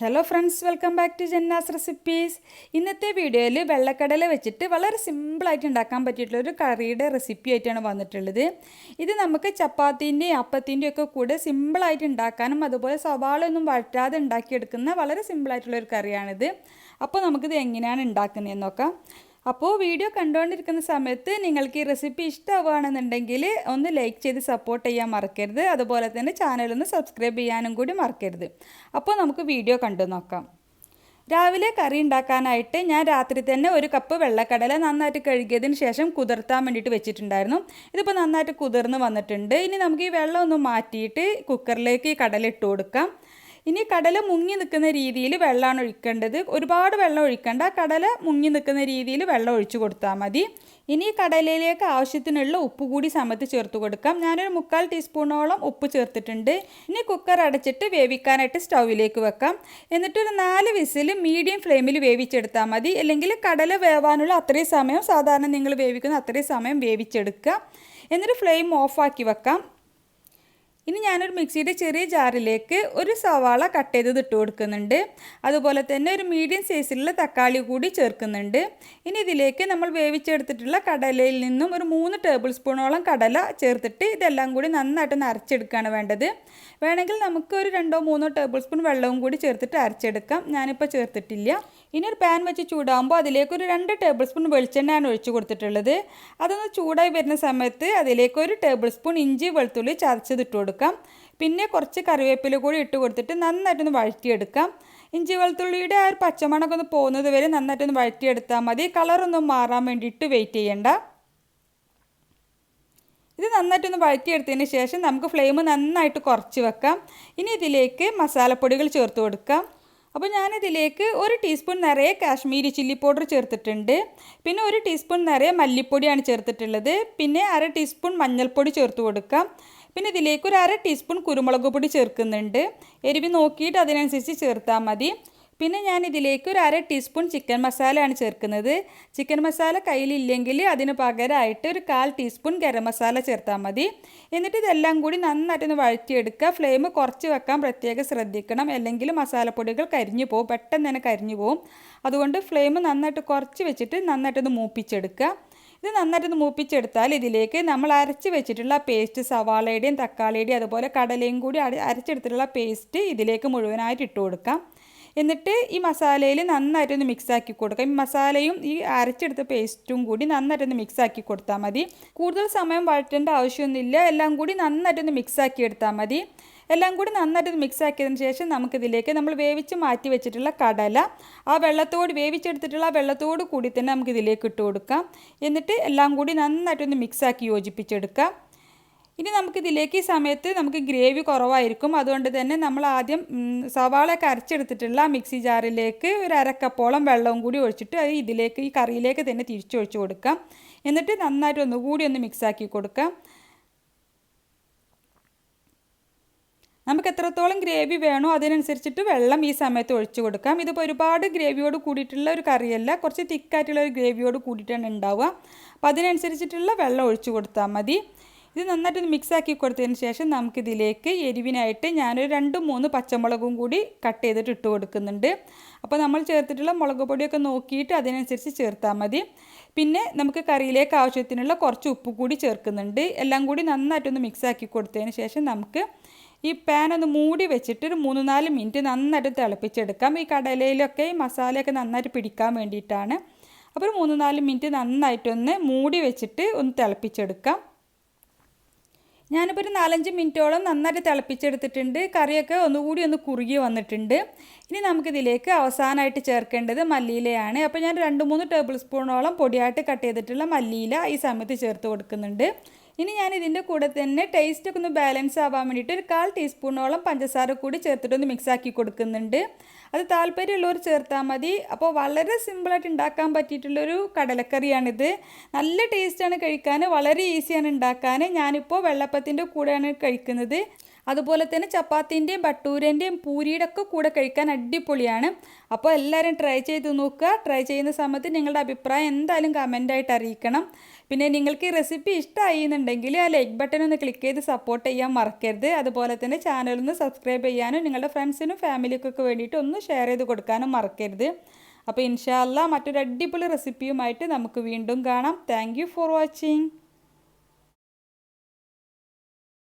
Hello friends welcome back to Janna's recipes ഇന്നത്തെ വീഡിയോയിൽ വെള്ളക്കടല വെച്ചിട്ട് വളരെ സിമ്പിളായിട്ട് ഉണ്ടാക്കാൻ പറ്റിയിട്ടുള്ള ഒരു കറിയുടെ റെസിപ്പി ആയിട്ടാണ് വന്നിട്ടുള്ളത്. ഇത് നമുക്ക് ചപ്പാത്തിന്റെയും അപ്പത്തിന്റെയും ഒക്കെ കൂടെ സിമ്പിളായിട്ട് ഉണ്ടാക്കാനും അതുപോലെ സവാളൊന്നും വഴറ്റാതെ ഉണ്ടാക്കിയെടുക്കുന്ന വളരെ സിമ്പിളായിട്ടുള്ളൊരു കറിയാണിത്. അപ്പോൾ നമുക്കിത് എങ്ങനെയാണ് ഉണ്ടാക്കുന്നതെന്ന് നോക്കാം. അപ്പോൾ വീഡിയോ കണ്ടുകൊണ്ടിരിക്കുന്ന സമയത്ത് നിങ്ങൾക്ക് ഈ റെസിപ്പി ഇഷ്ടമാവുകയാണെന്നുണ്ടെങ്കിൽ ഒന്ന് ലൈക്ക് ചെയ്ത് സപ്പോർട്ട് ചെയ്യാൻ മറക്കരുത്. അതുപോലെ തന്നെ ചാനലൊന്ന് സബ്സ്ക്രൈബ് ചെയ്യാനും കൂടി മറക്കരുത്. അപ്പോൾ നമുക്ക് വീഡിയോ കണ്ടു നോക്കാം. രാവിലെ കറി ഉണ്ടാക്കാനായിട്ട് ഞാൻ രാത്രി തന്നെ ഒരു കപ്പ് വെള്ളക്കടല നന്നായിട്ട് കഴുകിയതിന് ശേഷം കുതിർത്താൻ വേണ്ടിയിട്ട് വെച്ചിട്ടുണ്ടായിരുന്നു. ഇതിപ്പോൾ നന്നായിട്ട് കുതിർന്ന് വന്നിട്ടുണ്ട്. ഇനി നമുക്ക് ഈ വെള്ളം ഒന്ന് മാറ്റിയിട്ട് കുക്കറിലേക്ക് ഈ കടല ഇട്ട് കൊടുക്കാം. ഇനി കടല മുങ്ങി നിൽക്കുന്ന രീതിയിൽ വെള്ളമാണ് ഒഴിക്കേണ്ടത്. ഒരുപാട് വെള്ളം ഒഴിക്കേണ്ട. കടല മുങ്ങി നിൽക്കുന്ന രീതിയിൽ വെള്ളം ഒഴിച്ചു കൊടുത്താൽ മതി. ഇനി കടലയിലേക്ക് ആവശ്യത്തിനുള്ള ഉപ്പ് കൂടി സമത്ത് ചേർത്ത് കൊടുക്കാം. ഞാനൊരു മുക്കാൽ ടീസ്പൂണോളം ഉപ്പ് ചേർത്തിട്ടുണ്ട്. ഇനി കുക്കർ അടച്ചിട്ട് വേവിക്കാനായിട്ട് സ്റ്റൗവിലേക്ക് വെക്കാം. എന്നിട്ടൊരു നാല് വിസിൽ മീഡിയം ഫ്ലെയിമിൽ വേവിച്ചെടുത്താൽ മതി. അല്ലെങ്കിൽ കടല വേവാനുള്ള അത്രയും സമയം സാധാരണ നിങ്ങൾ വേവിക്കുന്ന അത്രയും സമയം വേവിച്ചെടുക്കുക. എന്നിട്ട് ഫ്ലെയിം ഓഫാക്കി വെക്കാം. ഇനി ഞാനൊരു മിക്സിയുടെ ചെറിയ ജാറിലേക്ക് ഒരു സവാള കട്ട് ചെയ്തത് ഇട്ട് കൊടുക്കുന്നുണ്ട്. അതുപോലെ തന്നെ ഒരു മീഡിയം സൈസിലുള്ള തക്കാളി കൂടി ചേർക്കുന്നുണ്ട്. ഇനി ഇതിലേക്ക് നമ്മൾ വേവിച്ചെടുത്തിട്ടുള്ള കടലയിൽ നിന്നും ഒരു മൂന്ന് ടേബിൾ സ്പൂണോളം കടല ചേർത്തിട്ട് ഇതെല്ലാം കൂടി നന്നായിട്ടൊന്ന് അരച്ചെടുക്കുകയാണ് വേണ്ടത്. വേണമെങ്കിൽ നമുക്ക് ഒരു രണ്ടോ മൂന്നോ ടേബിൾ സ്പൂൺ വെള്ളവും കൂടി ചേർത്തിട്ട് അരച്ചെടുക്കാം. ഞാനിപ്പോൾ ചേർത്തിട്ടില്ല. ഇനി ഒരു പാൻ വെച്ച് ചൂടാകുമ്പോൾ അതിലേക്ക് ഒരു രണ്ട് ടേബിൾ സ്പൂൺ വെളിച്ചെണ്ണയാണ് ഒഴിച്ച് കൊടുത്തിട്ടുള്ളത്. അതൊന്ന് ചൂടായി വരുന്ന സമയത്ത് അതിലേക്ക് ഒരു ടേബിൾ സ്പൂൺ ഇഞ്ചി വെളുത്തുള്ളി ചതച്ചത് ഇട്ട് കൊടുക്കാം. പിന്നെ കുറച്ച് കറിവേപ്പില കൂടി ഇട്ട് കൊടുത്തിട്ട് നന്നായിട്ടൊന്ന് വഴറ്റിയെടുക്കാം. ഇഞ്ചി വെളുത്തുള്ളിയുടെ ആ ഒരു പച്ചമണമൊക്കെ ഒന്ന് പോകുന്നത് വരെ നന്നായിട്ടൊന്ന് വഴറ്റിയെടുത്താൽ മതി. കളറൊന്നും മാറാൻ വേണ്ടിയിട്ട് വെയിറ്റ് ചെയ്യേണ്ട. ഇത് നന്നായിട്ടൊന്ന് വഴറ്റിയെടുത്തതിന് ശേഷം നമുക്ക് ഫ്ലെയിം നന്നായിട്ട് കുറച്ച് വെക്കാം. ഇനി ഇതിലേക്ക് മസാലപ്പൊടികൾ ചേർത്ത് കൊടുക്കാം. അപ്പോൾ ഞാനിതിലേക്ക് ഒരു ടീസ്പൂൺ നിറയെ കാശ്മീരി ചില്ലി പൗഡർ ചേർത്തിട്ടുണ്ട്. പിന്നെ ഒരു ടീസ്പൂൺ നിറയെ മല്ലിപ്പൊടിയാണ് ചേർത്തിട്ടുള്ളത്. പിന്നെ അര ടീസ്പൂൺ മഞ്ഞൾപ്പൊടി ചേർത്ത് കൊടുക്കാം. പിന്നെ ഇതിലേക്ക് ഒരു അര ടീസ്പൂൺ കുരുമുളക് പൊടി ചേർക്കുന്നുണ്ട്. എരിവ് നോക്കിയിട്ട് അതിനനുസരിച്ച് ചേർത്താൽ മതി. പിന്നെ ഞാൻ ഇതിലേക്ക് ഒരു അര ടീസ്പൂൺ ചിക്കൻ മസാലയാണ് ചേർക്കുന്നത്. ചിക്കൻ മസാല കയ്യിലില്ലെങ്കിൽ അതിന് പകരമായിട്ട് ഒരു കാൽ ടീസ്പൂൺ ഗരം മസാല ചേർത്താൽ മതി. എന്നിട്ട് ഇതെല്ലാം കൂടി നന്നായിട്ടൊന്ന് വഴറ്റിയെടുക്കുക. ഫ്ലെയിം കുറച്ച് വെക്കാൻ പ്രത്യേകം ശ്രദ്ധിക്കണം. അല്ലെങ്കിൽ മസാലപ്പൊടികൾ കരിഞ്ഞു പോകും പെട്ടെന്ന് തന്നെ കരിഞ്ഞു പോകും അതുകൊണ്ട് ഫ്ലെയിം നന്നായിട്ട് കുറച്ച് വെച്ചിട്ട് നന്നായിട്ടൊന്ന് മൂപ്പിച്ചെടുക്കുക. ഇത് നന്നായിട്ടൊന്ന് മൂപ്പിച്ചെടുത്താൽ ഇതിലേക്ക് നമ്മൾ അരച്ച് വെച്ചിട്ടുള്ള പേസ്റ്റ് സവാളയുടെയും തക്കാളിയുടെയും അതുപോലെ കടലയും കൂടി അരച്ചെടുത്തിട്ടുള്ള പേസ്റ്റ് ഇതിലേക്ക് മുഴുവനായിട്ട് ഇട്ട് കൊടുക്കാം. എന്നിട്ട് ഈ മസാലയിൽ നന്നായിട്ടൊന്ന് മിക്സാക്കി കൊടുക്കുക. ഈ മസാലയും ഈ അരച്ചെടുത്ത പേസ്റ്റും കൂടി നന്നായിട്ടൊന്ന് മിക്സാക്കി കൊടുത്താൽ മതി. കൂടുതൽ സമയം വഴറ്റേണ്ട ആവശ്യമൊന്നുമില്ല. എല്ലാം കൂടി നന്നായിട്ടൊന്ന് മിക്സാക്കി എടുത്താൽ മതി. എല്ലാം കൂടി നന്നായിട്ട് മിക്സ് ആക്കിയതിന് ശേഷം നമുക്കിതിലേക്ക് നമ്മൾ വേവിച്ച് മാറ്റി വെച്ചിട്ടുള്ള കടല ആ വെള്ളത്തോട് വേവിച്ചെടുത്തിട്ടുള്ള ആ വെള്ളത്തോട് കൂടി തന്നെ നമുക്കിതിലേക്ക് ഇട്ട് കൊടുക്കാം. എന്നിട്ട് എല്ലാം കൂടി നന്നായിട്ടൊന്ന് മിക്സാക്കി യോജിപ്പിച്ചെടുക്കാം. ഇനി നമുക്കിതിലേക്ക് ഈ സമയത്ത് നമുക്ക് ഗ്രേവി കുറവായിരിക്കും. അതുകൊണ്ട് തന്നെ നമ്മൾ ആദ്യം സവാളയൊക്കെ അരച്ചെടുത്തിട്ടുള്ള മിക്സി ജാറിലേക്ക് ഒരു അരക്കപ്പോളം വെള്ളവും കൂടി ഒഴിച്ചിട്ട് അത് ഇതിലേക്ക് ഈ കറിയിലേക്ക് തന്നെ തിരിച്ചൊഴിച്ച് കൊടുക്കാം. എന്നിട്ട് നന്നായിട്ട് ഒന്നുകൂടി ഒന്ന് മിക്സാക്കി കൊടുക്കാം. നമുക്ക് എത്രത്തോളം ഗ്രേവി വേണോ അതിനനുസരിച്ചിട്ട് വെള്ളം ഈ സമയത്ത് ഒഴിച്ചു കൊടുക്കാം. ഇതിപ്പോൾ ഒരുപാട് ഗ്രേവിയോട് കൂടിയിട്ടുള്ള ഒരു കറിയല്ല കുറച്ച് തിക്കായിട്ടുള്ള ഒരു ഗ്രേവിയോട് കൂടിയിട്ടാണ് ഉണ്ടാവുക. അപ്പോൾ അതിനനുസരിച്ചിട്ടുള്ള വെള്ളം ഒഴിച്ചു കൊടുത്താൽ മതി. ഇത് നന്നായിട്ടൊന്ന് മിക്സ് ആക്കി കൊടുത്തതിന് ശേഷം നമുക്കിതിലേക്ക് എരിവിനായിട്ട് ഞാനൊരു രണ്ട് മൂന്ന് പച്ചമുളകും കൂടി കട്ട് ചെയ്തിട്ട് ഇട്ട് കൊടുക്കുന്നുണ്ട്. അപ്പോൾ നമ്മൾ ചേർത്തിട്ടുള്ള മുളക് പൊടിയൊക്കെ നോക്കിയിട്ട് അതിനനുസരിച്ച് ചേർത്താൽ മതി. പിന്നെ നമുക്ക് കറിയിലേക്ക് ആവശ്യത്തിനുള്ള കുറച്ച് ഉപ്പ് കൂടി ചേർക്കുന്നുണ്ട്. എല്ലാം കൂടി നന്നായിട്ടൊന്ന് മിക്സ് ആക്കി കൊടുത്തതിന് ശേഷം നമുക്ക് ഈ പാൻ ഒന്ന് മൂടി വെച്ചിട്ട് ഒരു മൂന്ന് നാല് മിനിറ്റ് നന്നായിട്ട് തിളപ്പിച്ചെടുക്കാം. ഈ കടലയിലൊക്കെ ഈ മസാലയൊക്കെ നന്നായിട്ട് പിടിക്കാൻ വേണ്ടിയിട്ടാണ്. അപ്പോൾ ഒരു മൂന്ന് നാല് മിനിറ്റ് നന്നായിട്ടൊന്ന് മൂടി വെച്ചിട്ട് ഒന്ന് തിളപ്പിച്ചെടുക്കാം. ഞാനിപ്പോൾ ഒരു നാലഞ്ച് മിനിറ്റോളം നന്നായിട്ട് തിളപ്പിച്ചെടുത്തിട്ടുണ്ട്. കറിയൊക്കെ ഒന്നുകൂടി ഒന്ന് കുറുകി വന്നിട്ടുണ്ട്. ഇനി നമുക്കിതിലേക്ക് അവസാനമായിട്ട് ചേർക്കേണ്ടത് മല്ലിയിലയാണ്. അപ്പോൾ ഞാൻ രണ്ട് മൂന്ന് ടേബിൾ സ്പൂണോളം പൊടിയായിട്ട് കട്ട് ചെയ്തിട്ടുള്ള മല്ലിയില ഈ സമയത്ത് ചേർത്ത് കൊടുക്കുന്നുണ്ട്. ഇനി ഞാൻ ഇതിന്റെ കൂടെ തന്നെ ടേസ്റ്റൊക്കെ ഒന്ന് ബാലൻസ് ആവാൻ വേണ്ടിയിട്ട് ഒരു കാൽ ടീസ്പൂണോളം പഞ്ചസാര കൂടി ചേർത്തിട്ടൊന്ന് മിക്സാക്കി കൊടുക്കുന്നുണ്ട്. അത് താല്പര്യമുള്ളവർ ചേർത്താൽ മതി. അപ്പോൾ വളരെ സിമ്പിളായിട്ട് ഉണ്ടാക്കാൻ പറ്റിയിട്ടുള്ളൊരു കടലക്കറിയാണിത്. നല്ല ടേസ്റ്റാണ് കഴിക്കാൻ വളരെ ഈസിയാണ് ഉണ്ടാക്കാൻ. ഞാനിപ്പോൾ വെള്ളപ്പത്തിന്റെ കൂടെയാണ് കഴിക്കുന്നത്. അതുപോലെ തന്നെ ചപ്പാത്തിന്റെയും ഭട്ടൂരന്റെയും പൂരിയുടെ ഒക്കെ കൂടെ കഴിക്കാൻ അടിപൊളിയാണ്. അപ്പോൾ എല്ലാവരും ട്രൈ ചെയ്ത് നോക്കുക. ട്രൈ ചെയ്യുന്ന സമയത്ത് നിങ്ങളുടെ അഭിപ്രായം എന്തായാലും കമന്റായിട്ട് അറിയിക്കണം. പിന്നെ നിങ്ങൾക്ക് ഈ റെസിപ്പി ഇഷ്ടമായി എന്നുണ്ടെങ്കിൽ ആ ലൈക്ക് ബട്ടൺ ഒന്ന് ക്ലിക്ക് ചെയ്ത് സപ്പോർട്ട് ചെയ്യാൻ മറക്കരുത്. അതുപോലെ തന്നെ ചാനലൊന്ന് സബ്സ്ക്രൈബ് ചെയ്യാനും നിങ്ങളുടെ ഫ്രണ്ട്സിനും ഫാമിലിക്കൊക്കെ വേണ്ടിയിട്ട് ഒന്ന് ഷെയർ ചെയ്ത് കൊടുക്കാനും മറക്കരുത്. അപ്പോൾ ഇൻഷാല്ല മറ്റൊരു അടിപൊളി റെസിപ്പിയുമായിട്ട് നമുക്ക് വീണ്ടും കാണാം. Thank for watching